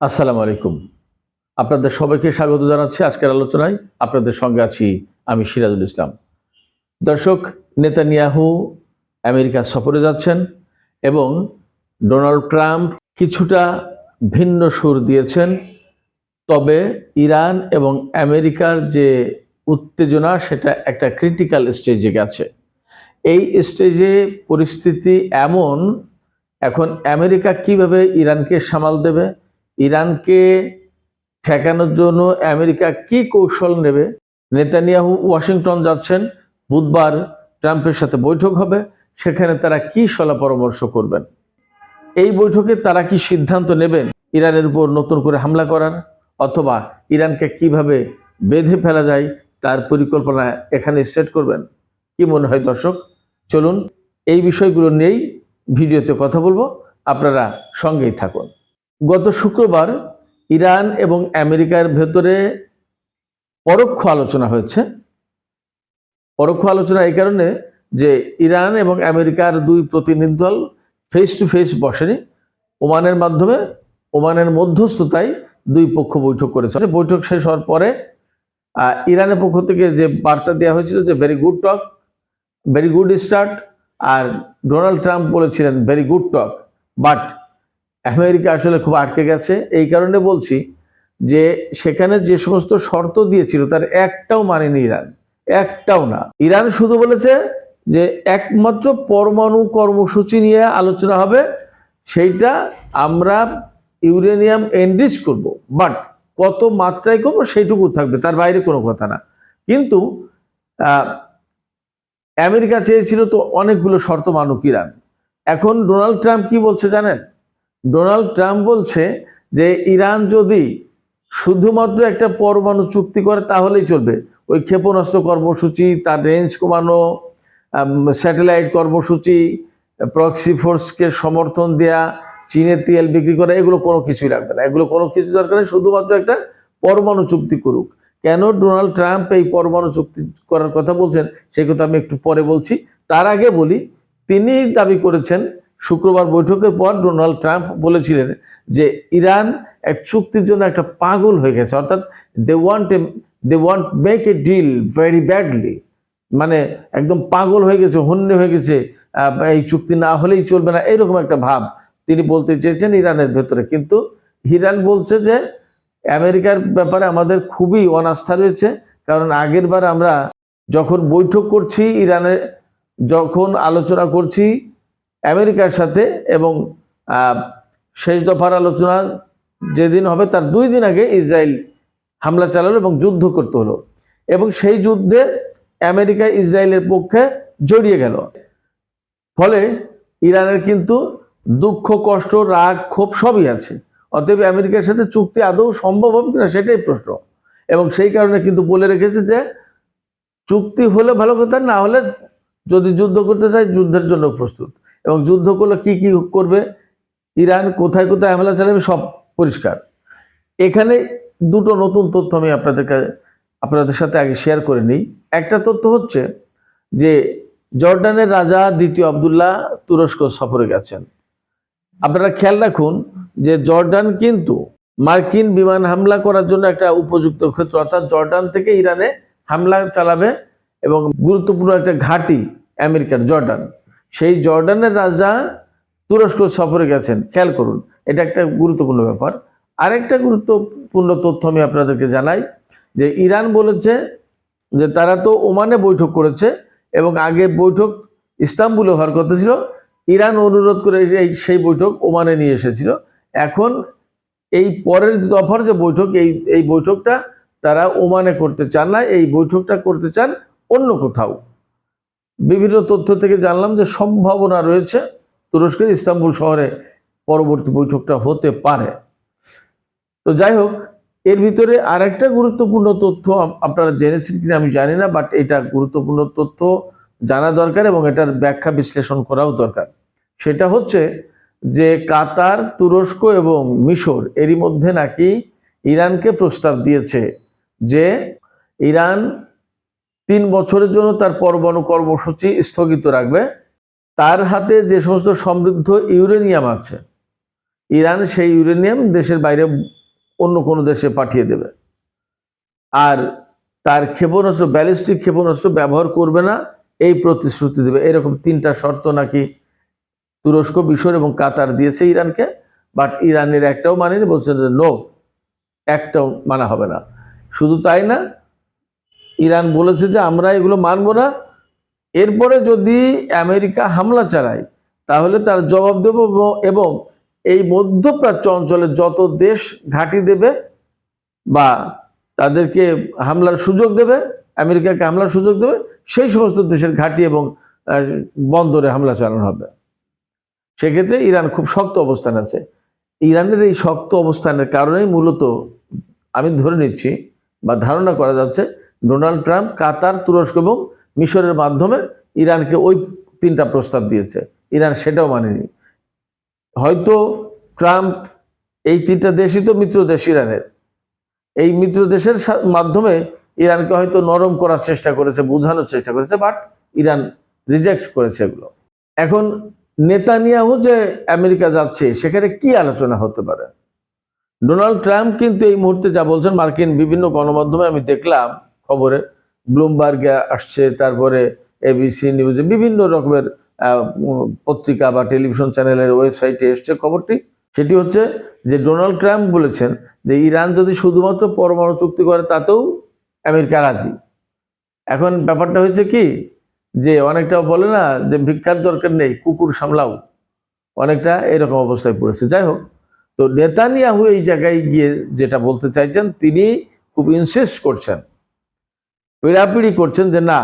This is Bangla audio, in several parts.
আসসালামু আলাইকুম। আপনাদের সবাইকে স্বাগত জানাচ্ছি আজকের আলোচনায়। আপনাদের সঙ্গে আছি আমি সিরাজুল ইসলাম। দর্শক, নেতানিয়াহু আমেরিকা সফরে যাচ্ছেন এবং ডোনাল্ড ট্রাম্প কিছুটা ভিন্ন সুর দিয়েছেন। তবে ইরান এবং আমেরিকার যে উত্তেজনা, সেটা একটা ক্রিটিক্যাল স্টেজে গেছে। এই স্টেজে পরিস্থিতি এমন, এখন আমেরিকা কীভাবে ইরানকে সামাল দেবে ইরানকে ঠেকানোর জন্য আমেরিকা কি কৌশল নেবে? নেতানিয়াহু ওয়াশিংটন যাচ্ছেন, বুধবার ট্রাম্পের সাথে বৈঠক হবে, সেখানে তারা কি সলা পরামর্শ করবেন? এই বৈঠকে তারা কি সিদ্ধান্ত নেবেন? ইরানের উপর নতুন করে হামলা করার অথবা ইরানকে কীভাবে বেঁধে ফেলা যায়, তার পরিকল্পনা এখানে সেট করবেন? কি মনে হয় দর্শক? চলুন, এই বিষয়গুলো নিয়েই ভিডিওতে কথা বলব। আপনারা সঙ্গেই থাকুন। গত শুক্রবার ইরান এবং আমেরিকার ভেতরে পরোক্ষ আলোচনা হয়েছে। পরোক্ষ আলোচনা এই কারণে যে ইরান এবং আমেরিকার দুই প্রতিনিধি দল ফেস টু ফেস বসেনি। ওমানের মাধ্যমে, ওমানের মধ্যস্থতায় দুই পক্ষ বৈঠক করেছে। বৈঠক শেষ হওয়ার পরে ইরানের পক্ষ থেকে যে বার্তা দেওয়া হয়েছিল যে very good talk very good start আর ডোনাল্ড ট্রাম্প বলেছিলেন very good talk but America আসলে খুব আটকে গেছে। এই কারণে বলছি যে সেখানে যে সমস্ত শর্ত দিয়েছিল, তার একটাও মানেনি ইরান। একটাও না। ইরান শুধু বলেছে যে একমাত্র পরমাণু কর্মসূচি নিয়ে আলোচনা হবে, সেইটা আমরা ইউরেনিয়াম এনরিচ করব। বাট কত মাত্রায় করব সেইটুকু থাকবে, তার বাইরে কোনো কথা না। কিন্তু আমেরিকা চেয়েছিল তো অনেকগুলো শর্ত মানুক ইরান। এখন ডোনাল্ড ট্রাম্প কি বলছে জানেন? ডোনাল্ড ট্রাম্প বলছে যে ইরান যদি শুধুমাত্র একটা পরমাণু চুক্তি করে, তাহলেই চলবে। ওই ক্ষেপণাস্ত্র কর্মসূচি, তার রেঞ্জ কমানো স্যাটেলাইট কর্মসূচি, প্রক্সি ফোর্সকে সমর্থন দেয়া চীনের তেল বিক্রি করা, এগুলো কোনো কিছুই রাখবে না। এগুলো কোনো কিছু দরকার নেই, শুধুমাত্র একটা পরমাণু চুক্তি করুক। কেন ডোনাল্ড ট্রাম্প এই পরমাণু চুক্তি করার কথা বলছেন সেই কথা আমি একটু পরে বলছি। তার আগে বলি, তিনি দাবি করেছেন শুক্রবার বৈঠকের পর ডোনাল্ড ট্রাম্প বলেছিলেন যে ইরান এক চুক্তির জন্য একটা পাগল হয়ে গেছে। অর্থাৎ they want a they want make a deal very badly মানে একদম পাগল হয়ে গেছে, হন্যে হয়ে গেছে এই চুক্তি না হলেই চলবে না, এরকম একটা ভাব তিনি বলতে চেয়েছেন ইরানের ভেতরে। কিন্তু ইরান বলছে যে আমেরিকার ব্যাপারে আমাদের খুবই অনাস্থা রয়েছে, কারণ আগের বার আমরা যখন বৈঠক করছি, ইরানে যখন আলোচনা করছি আমেরিকার সাথে এবং শেষ দফার আলোচনা যেদিন হবে তার দুই দিন আগে ইসরায়েল হামলা চালালো এবং যুদ্ধ করতে হলো। এবং সেই যুদ্ধে আমেরিকা ইসরায়েলের পক্ষে জড়িয়ে গেল। ফলে ইরানের কিন্তু দুঃখ, কষ্ট, রাগ, ক্ষোভ সবই আছে। অতএব আমেরিকার সাথে চুক্তি আদৌ সম্ভব হবে কিনা সেটাই প্রশ্ন। এবং সেই কারণে কিন্তু বলে রেখেছে যে, চুক্তি হলে ভালো কথা, না হলে যদি যুদ্ধ করতে চায়, যুদ্ধের জন্য প্রস্তুত। এবং যুদ্ধ করলে কি কি করবে? ইরান কোথায় কোথায় হামলা চালাবে সব পরিষ্কার। এখানে দুটো নতুন তথ্য আমি আপনাদেরকে, আপনাদের সাথে আগে শেয়ার করে নিই। একটা তথ্য হচ্ছে যে জর্ডানের রাজা দ্বিতীয় আবদুল্লাহ তুরস্ক সফরে গেছেন। আপনারা খেয়াল রাখুন যে জর্ডান কিন্তু মার্কিন বিমান হামলা করার জন্য একটা উপযুক্ত ক্ষেত্র, অর্থাৎ জর্ডান থেকে ইরানে হামলা চালাবে এবং গুরুত্বপূর্ণ একটা ঘাঁটি আমেরিকার জর্ডান। সেই জর্ডানের রাজা তুরস্ক সফরে গেছেন। খেয়াল করুন, এটা একটা গুরুত্বপূর্ণ ব্যাপার। আরেকটা গুরুত্বপূর্ণ তথ্য আমি আপনাদেরকে জানাই, যে ইরান বলেছে যে তারা তো ওমানে বৈঠক করেছে এবং আগে বৈঠক ইস্তাম্বুলে হওয়ার কথা ছিল। ইরান অনুরোধ করে এই, সেই বৈঠক ওমানে নিয়ে এসেছিল। এখন এই পরের দফার যে বৈঠক, এই এই বৈঠকটা তারা ওমানে করতে চান না, এই বৈঠকটা করতে চান অন্য কোথাও। বিভিন্ন তথ্য থেকে জানলাম যে সম্ভাবনা রয়েছে তুরস্কের ইস্তাম্বুল শহরে পরবর্তী বৈঠকটা হতে পারে। তো যাই হোক, এর ভিতরে আরেকটা গুরুত্বপূর্ণ তথ্য আপনারা জেনেছেন কিনা আমি জানি না বাট এটা গুরুত্বপূর্ণ তথ্য জানা দরকার এবং এটার ব্যাখ্যা বিশ্লেষণ করাও দরকার। সেটা হচ্ছে যে কাতার, তুরস্ক এবং মিশর এরই মধ্যে নাকি ইরানকে প্রস্তাব দিয়েছে যে ইরান তিন বছরের জন্য তার পরমাণু কর্মসূচি স্থগিত রাখবে। তার হাতে যে সমস্ত সমৃদ্ধ ইউরেনিয়াম আছে, ইরান সেই ইউরেনিয়াম দেশের বাইরে অন্য কোনো দেশে পাঠিয়ে দেবে। আর তার ক্ষেপণাস্ত্র, ব্যালিস্টিক ক্ষেপণাস্ত্র ব্যবহার করবে না, এই প্রতিশ্রুতি দেবে। এরকম তিনটা শর্ত নাকি তুরস্ক, মিশর এবং কাতার দিয়েছে ইরানকে বাট ইরানের একটাও মানেনি, বলছে যে নো একটাও মানা হবে না। শুধু তাই না ইরান বলেছে যে আমরা এগুলো মানব না। এরপরে যদি আমেরিকা হামলা চালায়, তাহলে তার জবাব দেব এবং- এই মধ্যপ্রাচ্য অঞ্চলে যত দেশ ঘাঁটি দেবে বা তাদেরকে হামলার সুযোগ দেবে, আমেরিকাকে হামলার সুযোগ দেবে, সেই সমস্ত দেশের ঘাঁটি এবং বন্দরে হামলা চালানো হবে। সেক্ষেত্রে ইরান খুব শক্ত অবস্থান আছে। ইরানের এই শক্ত অবস্থানের কারণেই মূলত আমি ধরে নিচ্ছি বা ধারণা করা যাচ্ছে ডোনাল্ড ট্রাম্প কাতার, তুরস্ক এবং মিশরের মাধ্যমে ইরানকে ওই তিনটা প্রস্তাব দিয়েছে। ইরান সেটাও মানেনি। হয়তো ট্রাম্প এই তিনটা দেশই তো মিত্র দেশ ইরানের। এই মিত্র দেশের মাধ্যমে ইরানকে হয়তো নরম করার চেষ্টা করেছে, বোঝানোর চেষ্টা করেছে, বাট ইরান রিজেক্ট করেছে এগুলো। এখন নেতানিয়াহু যে আমেরিকা যাচ্ছে, সেখানে কি আলোচনা হতে পারে? ডোনাল্ড ট্রাম্প কিন্তু এই মুহূর্তে যা বলছেন, মার্কিন বিভিন্ন গণমাধ্যমে আমি দেখলাম খবরে ব্লুমবার্গে আসছে, তারপরে এবিসি নিউজে বিভিন্ন রকমের পত্রিকা বা টেলিভিশন চ্যানেলের ওয়েবসাইটে এসছে খবরটি। সেটি হচ্ছে যে ডোনাল্ড ট্রাম্প বলেছেন যে ইরান যদি শুধুমাত্র পরমাণু চুক্তি করে, তাতেও আমেরিকা রাজি। এখন ব্যাপারটা হয়েছে কি যে অনেকটা বলে না যে ভিক্ষার দরকার নেই, কুকুর সামলাও। অনেকটা এরকম অবস্থায় পড়েছে। যাই হোক, তো নেতানিয়াহু এই জায়গায় গিয়ে যেটা বলতে চাইছেন, তিনি খুব ইনসিস্ট করছেন পিড়াপিড়ি করছেন যে না,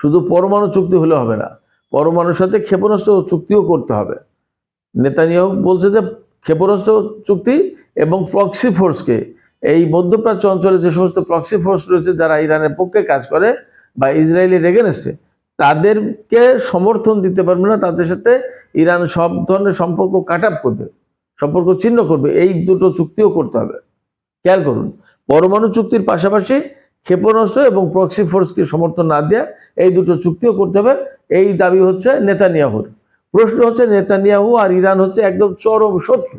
শুধু পরমাণু চুক্তি হলে হবে না, পরমাণুর সাথে ক্ষেপণাস্ত্র চুক্তিও করতে হবে। নেতানিয়াহু বলছে যে ক্ষেপণাস্ত্র চুক্তি এবং প্রক্সি ফোর্সকে এই মধ্যপ্রাচ্য অঞ্চলে যে সমস্ত প্রক্সি ফোর্স রয়েছে যারা ইরানের পক্ষে কাজ করে বা ইসরায়েলের এগেনস্টে তাদেরকে সমর্থন দিতে পারবে না, তাদের সাথে ইরান সব ধরনের সম্পর্ক কাট করবে, সম্পর্ক ছিন্ন করবে, এই দুটো চুক্তিও করতে হবে। খেয়াল করুন, পরমাণু চুক্তির পাশাপাশি ক্ষেপণাস্ত্র এবং প্রক্সি ফোর্সকে সমর্থন না দেওয়া এই দুটো চুক্তিও করতে হবে। এই দাবি হচ্ছে নেতানিয়াহুর। প্রশ্ন হচ্ছে নেতানিয়াহু আর ইরান হচ্ছে একদম চরম শত্রু।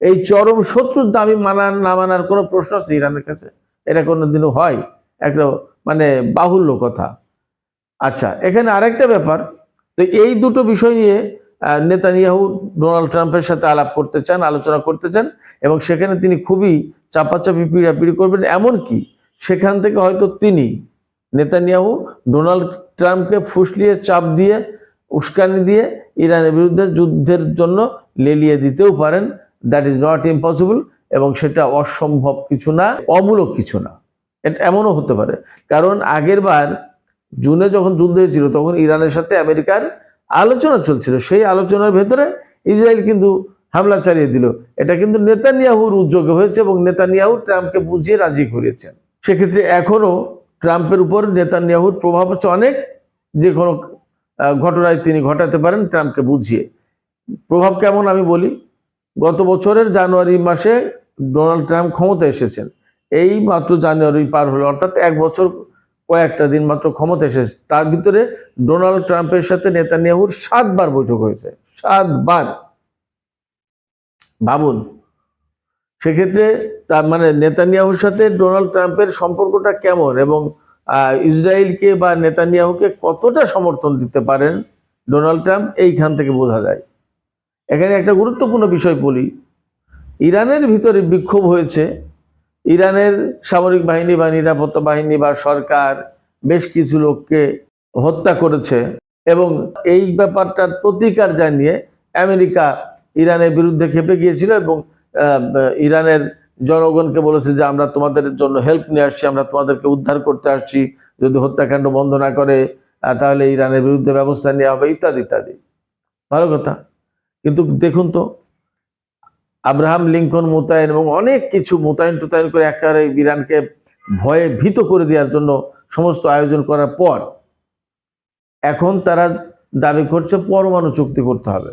এই চরম শত্রুর দাবি মানার, না মানার কোনো প্রশ্ন আছে ইরানের কাছে? এটা কোনোদিনও হয়? একটা মানে বাহুল্য কথা। আচ্ছা এখানে আরেকটা ব্যাপার। তো এই দুটো বিষয় নিয়ে নেতানিয়াহু ডোনাল্ড ট্রাম্পের সাথে আলাপ করতে চান, আলোচনা করতে চান এবং সেখানে তিনি খুবই চাপাচাপি, পিড়াপিড়ি করবেন। এমন কি সেখান থেকে হয়তো তিনি, নেতানিয়াহু, ডোনাল্ড ট্রাম্পকে ফুসলিয়ে চাপ দিয়ে, উস্কানি দিয়ে ইরানের বিরুদ্ধে যুদ্ধের জন্য লেলিয়ে দিতেও পারেন। দ্যাট ইজ নট ইম্পসিবল এবং সেটা অসম্ভব কিছু না, অমূলক কিছু না। এটা এমনও হতে পারে। কারণ আগের বার জুনে যখন যুদ্ধ হয়েছিল, তখন ইরানের সাথে আমেরিকার আলোচনা চলছিল। সেই আলোচনার ভেতরে ইসরায়েল কিন্তু হামলা চালিয়ে দিল। এটা কিন্তু নেতানিয়াহুর উদ্যোগে হয়েছে এবং নেতানিয়াহু ট্রাম্পকে বুঝিয়ে রাজি করিয়েছেন। সেক্ষেত্রে এখনও ট্রাম্পের উপর নেতানিয়াহুর প্রভাব হচ্ছে অনেক, যে কোনো ঘটনায় তিনি ঘটাতে পারেন ট্রাম্পকে বুঝিয়ে। প্রভাব কেমন আমি বলি? গত বছরের জানুয়ারি মাসে ডোনাল্ড ট্রাম্প ক্ষমতা এসেছেন। এই মাত্র জানুয়ারি পার হলো, অর্থাৎ এক বছর কয়েকটা দিন মাত্র ক্ষমতা এসেছে। তার ভিতরে ডোনাল্ড ট্রাম্পের সাথে নেতানিয়াহুর সাতবার বৈঠক হয়েছে। সাতবার। ভাবুন সেক্ষেত্রে তার মানে নেতানিয়াহুর সাথে ডোনাল্ড ট্রাম্পের সম্পর্কটা কেমন? এবং ইসরায়েলকে বা নেতানিয়াহুকে কতটা সমর্থন দিতে পারেন ডোনাল্ড ট্রাম্প? এইখান থেকে বোঝা যায়। এখানে একটা গুরুত্বপূর্ণ বিষয় বলি। ইরানের ভিতরে বিক্ষোভ হয়েছে। ইরানের সামরিক বাহিনী বা নিরাপত্তা বাহিনী বা সরকার বেশ কিছু লোককে হত্যা করেছে এবং এই ব্যাপারটার প্রতিকার জানিয়ে আমেরিকা ইরানের বিরুদ্ধে খেপে গিয়েছিল এবং ইরানের জনগণকে বলেছে যে আমরা তোমাদের জন্য হেল্প নিয়ে আসছি, আমরা তোমাদেরকে উদ্ধার করতে আসছি, যদি হত্যাকাণ্ড বন্ধ না করে তাহলে ইরানের বিরুদ্ধে ব্যবস্থা নেওয়া হবে, ইত্যাদি ইত্যাদি। ভালো কথা। কিন্তু দেখুন তো, আব্রাহাম লিঙ্কন মোতায়েন এবং অনেক কিছু মোতায়েন টোতায়েন করে একেবারে ইরানকে ভয়ে ভীত করে দেওয়ার জন্য সমস্ত আয়োজন করার পর, এখন তারা দাবি করছে পরমাণু চুক্তি করতে হবে।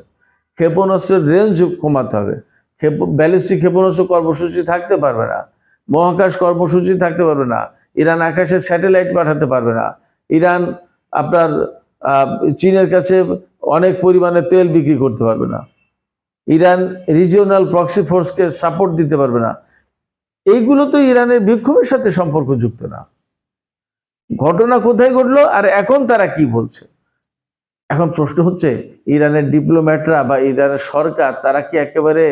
ক্ষেপণাস্ত্রের রেঞ্জ কমাতে হবে। ব্যালিস্টিক ক্ষেপণাস্ত্র কর্মসূচি থাকতে পারবে না। মহাকাশ কর্মসূচি থাকতে পারবে না। ইরান আকাশে স্যাটেলাইট পাঠাতে পারবে না। ইরান আপনার চীনের কাছে অনেক পরিমাণে তেল বিক্রি করতে পারবে না। ইরান রিজিওনাল প্রক্সি ফোর্সকে সাপোর্ট দিতে পারবে না। এইগুলো তো ইরানের বিক্ষোভের সাথে সম্পর্কযুক্ত না। ঘটনা কোথায় ঘটলো আর এখন তারা কি বলছে? এখন প্রশ্ন হচ্ছে, ইরানের ডিপ্লোম্যাটরা বা ইরানের সরকার তারা কি একেবারে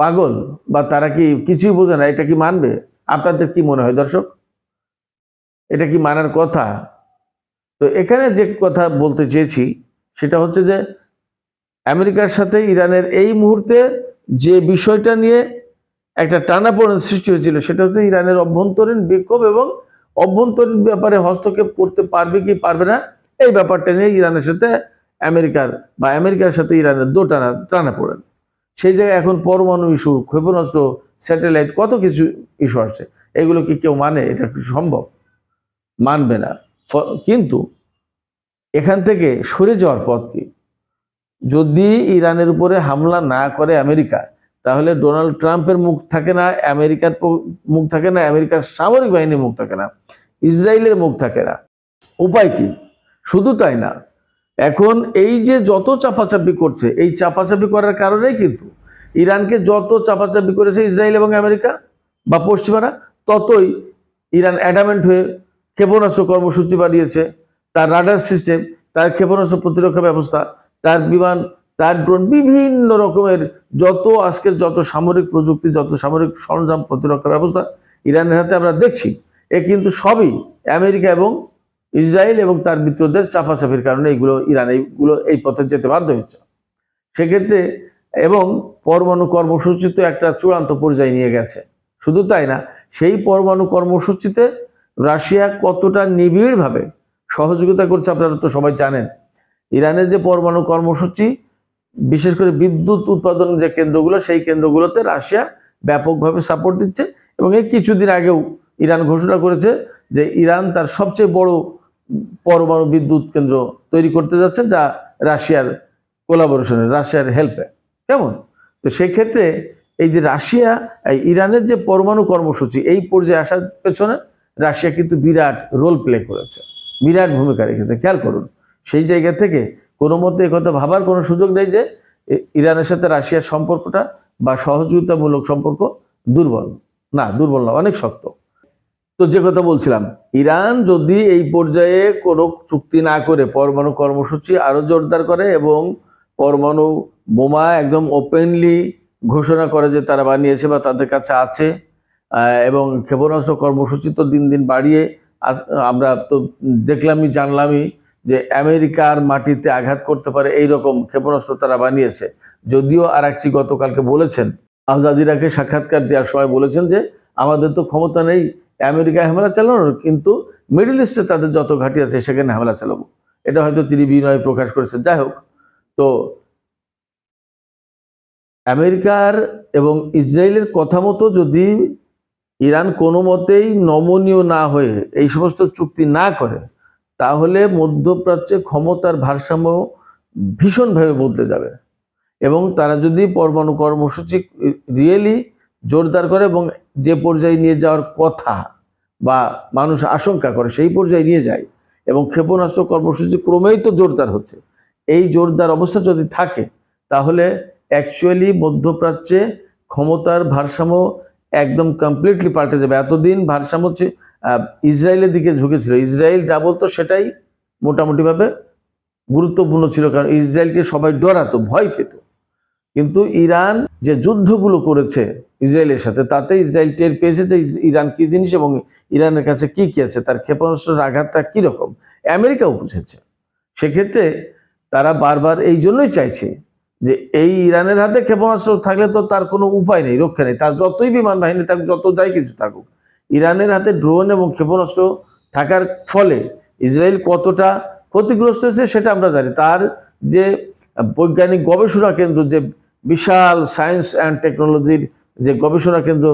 পাগল বা তারা কি কিছুই বোঝে না? এটা কি মানবে? আপনাদের কি মনে হয় দর্শক? এটা কি মানার কথা? তো এখানে যে কথা বলতে চেয়েছি, সেটা হচ্ছে যে, আমেরিকার সাথে ইরানের এই মুহূর্তে যে বিষয়টা নিয়ে একটা টানাপোড়েন সৃষ্টি হয়েছিল, সেটা হচ্ছে ইরানের অভ্যন্তরীণ বিক্ষোভ এবং অভ্যন্তরীণ ব্যাপারে হস্তক্ষেপ করতে পারবে কি পারবে না, এই ব্যাপারটা নিয়ে ইরানের সাথে আমেরিকার বা আমেরিকার সাথে ইরানের দো টানা পড়েন। সেই জায়গায় এখন পরমাণু ইস্যু, ক্ষেপণাস্ত্র, স্যাটেলাইট, কত কিছু ইস্যু আসছে, এগুলো কি কেউ মানে? এটা সম্ভব? মানবে না। কিন্তু এখান থেকে সরে যাওয়ার পথ কি? যদি ইরানের উপরে হামলা না করে আমেরিকা, তাহলে ডোনাল্ড ট্রাম্পের মুখ থাকে না, আমেরিকার মুখ থাকে না, আমেরিকার সামরিক বাহিনীর মুখ থাকে না, ইসরায়েলের মুখ থাকে না। উপায় কি? শুধু তাই না এখন এই যে যত চাপাচাপি করছে, এই চাপাচাপি করার কারণেই কিন্তু ইরানকে যত চাপাচাপি করেছে ইসরায়েল এবং আমেরিকা বা পশ্চিমারা, ততই ইরান অ্যাডামেন্ট হয়ে ক্ষেপণাস্ত্র কর্মসূচি বাড়িয়েছে তার রাডার সিস্টেম তার ক্ষেপণাস্ত্র প্রতিরক্ষা ব্যবস্থা, তার বিমান, তার ড্রোন বিভিন্ন রকমের যত আজকের যত সামরিক প্রযুক্তি, যত সামরিক সরঞ্জাম প্রতিরক্ষা ব্যবস্থা ইরানের হাতে আমরা দেখছি, এ কিন্তু সবই আমেরিকা এবং ইসরায়েল এবং তার মিত্রদের চাপাচাপির কারণে এইগুলো ইরান এইগুলো এই পথে যেতে বাধ্য হচ্ছে সেক্ষেত্রে এবং পরমাণু কর্মসূচি তো একটা চূড়ান্ত পর্যায়ে নিয়ে গেছে। শুধু তাই না, সেই পরমাণু কর্মসূচিতে রাশিয়া কতটা নিবিড়ভাবে সহযোগিতা করছে আপনারা তো সবাই জানেন। ইরানের যে পরমাণু কর্মসূচি, বিশেষ করে বিদ্যুৎ উৎপাদন যে কেন্দ্রগুলো, সেই কেন্দ্রগুলোতে রাশিয়া ব্যাপকভাবে সাপোর্ট দিচ্ছে এবং এই কিছুদিন আগেও ইরান ঘোষণা করেছে যে ইরান তার সবচেয়ে বড় পরমাণু বিদ্যুৎ কেন্দ্র তৈরি করতে যাচ্ছে যা রাশিয়ার কোলাবোরেশনে রাশিয়ার হেল্পে কেমন? তো সেই ক্ষেত্রে এই যে রাশিয়া, এই ইরানের যে পরমাণু কর্মসূচি, এই পর্যায়ে আসার পেছনে রাশিয়া কিন্তু বিরাট রোল প্লে করেছে। বিরাট ভূমিকা রেখেছে। খেয়াল করুন, সেই জায়গা থেকে কোনো মতে কথা ভাবার কোনো সুযোগ নেই যে ইরানের সাথে রাশিয়ার সম্পর্কটা বা সহযোগিতামূলক সম্পর্ক দুর্বল। না দুর্বল না, অনেক শক্ত। তো যে কথা বলছিলাম, ইরান যদি এই পর্যায়ে কোনো চুক্তি না করে, পরমাণু কর্মসূচি আরও জোরদার করে এবং পরমাণু বোমা একদম ওপেনলি ঘোষণা করে যে তারা বানিয়েছে বা তাদের কাছে আছে এবং ক্ষেপণাস্ত্র কর্মসূচি তো দিন দিন বাড়িয়ে আমরা তো দেখলামই, জানলামই যে আমেরিকার মাটিতে আঘাত করতে পারে এই রকম ক্ষেপণাস্ত্র তারা বানিয়েছে। যদিও আরাকচি গতকালকে বলেছেন, আল জাজিরাকে সাক্ষাৎকার দেওয়ার সময় বলেছেন যে আমাদের তো ক্ষমতা নেই আমেরিকায় হামলা চালানোর, কিন্তু মিডল ইস্টে তাদের যত ঘাঁটি আছে সেখানে হামলা চালাবো। এটা হয়তো তিনি বিনয় প্রকাশ করেছেন। যাই হোক, তো আমেরিকার এবং ইসরায়েলের কথা মতো যদি ইরান কোনো মতেই নমনীয় না হয়ে এই সমস্ত চুক্তি না করে, তাহলে মধ্যপ্রাচ্যে ক্ষমতার ভারসাম্য ভীষণভাবে বদলে যাবে। এবং তারা যদি পরমাণু কর্মসূচি রিয়েলি জোরদার করে এবং যে পর্যায়ে নিয়ে যাওয়ার কথা বা মানুষ আশঙ্কা করে সেই পর্যায়ে নিয়ে যায় এবং ক্ষেপণাস্ত্র কর্মসূচি ক্রমেই তো জোরদার হচ্ছে। এই জোরদার অবস্থা যদি থাকে, তাহলে অ্যাকচুয়ালি মধ্যপ্রাচ্যে ক্ষমতার ভারসাম্য একদম কমপ্লিটলি পাল্টে যাবে। এতদিন ভারসাম্য হচ্ছে ইসরায়েলের দিকে ঝুঁকেছিল। ইসরায়েল যা বলতো সেটাই মোটামুটিভাবে গুরুত্বপূর্ণ ছিল, কারণ ইসরায়েলকে সবাই ডরাতো, ভয় পেত। কিন্তু ইরান যে যুদ্ধগুলো করেছে ইসরায়েলের সাথে, তাতে ইসরায়েল টের পেয়েছে যে ইরান কি জিনিস এবং ইরানের কাছে কি কি আছে, তার ক্ষেপণাস্ত্রের আঘাতটা কীরকম? আমেরিকাও বুঝেছে। সেক্ষেত্রে তারা বারবার এই জন্যই চাইছে যে এই ইরানের হাতে ক্ষেপণাস্ত্র থাকলে তো তার কোনো উপায় নেই, রক্ষা নেই। তার যতই বিমান বাহিনী থাকুক, যত যাই কিছু থাকুক, ইরানের হাতে ড্রোন এবং ক্ষেপণাস্ত্র থাকার ফলে ইসরায়েল কতটা ক্ষতিগ্রস্ত হয়েছে সেটা আমরা জানি। তার যে বৈজ্ঞানিক গবেষণা কেন্দ্র, যে বিশাল সায়েন্স অ্যান্ড টেকনোলজির যে গবেষণা কেন্দ্র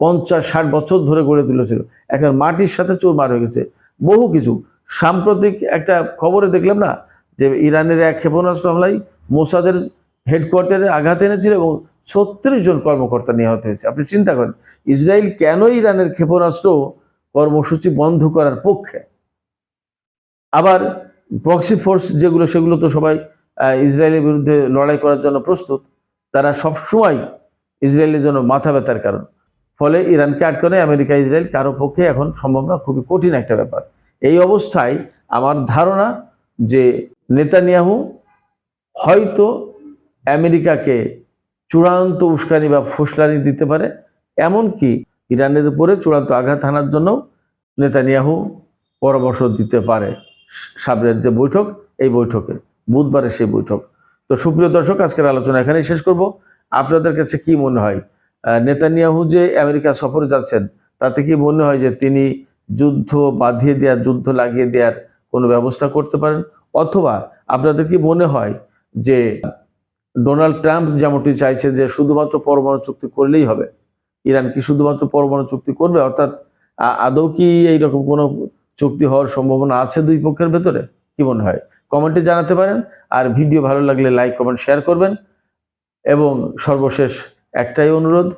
পঞ্চাশ ষাট বছর ধরে গড়ে তুলেছিল। এখন মাটির সাথে চোরমার হয়ে গেছে। বহু কিছু। সাম্প্রতিক একটা খবরে দেখলাম না যে ইরানের এক ক্ষেপণাস্ত্র হামলায় মোসাদের হেডকোয়ার্টারে আঘাত এনেছিল এবং ছত্রিশ জন কর্মকর্তা নিহত হয়েছে। আপনি চিন্তা করেন, ইসরায়েল কেন ইরানের ক্ষেপণাস্ত্র কর্মসূচি বন্ধ করার পক্ষে? আবার প্রক্সি ফোর্স যেগুলো, সেগুলো তো সবাই ইসরায়েলের বিরুদ্ধে লড়াই করার জন্য প্রস্তুত। তারা সবসময় ইসরায়েলের জন্য মাথা ব্যথার কারণ। ফলে ইরানকে আটকানো, আমেরিকা, ইসরায়েল কারও পক্ষে এখন সম্ভব না, খুবই কঠিন একটা ব্যাপার। এই অবস্থায় আমার ধারণা যে নেতানিয়াহু হয়তো আমেরিকাকে চূড়ান্ত উস্কানি বা ফুসলানি দিতে পারে, এমনকি ইরানের উপরে চূড়ান্ত আঘাত হানার জন্য নেতানিয়াহু পরামর্শ দিতে পারে। সাবরের যে বৈঠক, এই বৈঠকে বুধবারে সেই বৈঠক। তো সুপ্রিয় দর্শক, আজকের আলোচনা এখানেই শেষ করব। আপনাদের কাছে কি মনে হয়? নেতানিয়াহু যে আমেরিকা সফরে যাচ্ছেন, তাতে কি মনে হয় যে তিনি যুদ্ধ বাঁধিয়ে দেওয়ার, যুদ্ধ লাগিয়ে দেওয়ার কোনো ব্যবস্থা করতে পারেন? অথবা আপনাদের কি মনে হয় যে ডোনাল্ড ট্রাম্প যেমনটি চাইছে যে শুধুমাত্র পরমাণু চুক্তি করলেই হবে, ইরান কি শুধুমাত্র পরমাণু চুক্তি করবে? অর্থাৎ আদৌ কি এইরকম কোনো চুক্তি হওয়ার সম্ভাবনা আছে দুই পক্ষের ভেতরে? কি মনে হয়? কমেন্টে জানাতে পারেন, আর ভিডিও ভালো লাগলে লাইক, কমেন্ট, শেয়ার করবেন। এবং সর্বশেষ একটাই অনুরোধ,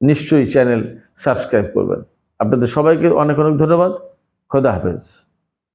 নিশ্চয়ই চ্যানেল সাবস্ক্রাইব করবেন। আপনাদের সবাইকে অনেক অনেক ধন্যবাদ। খোদা হাফেজ।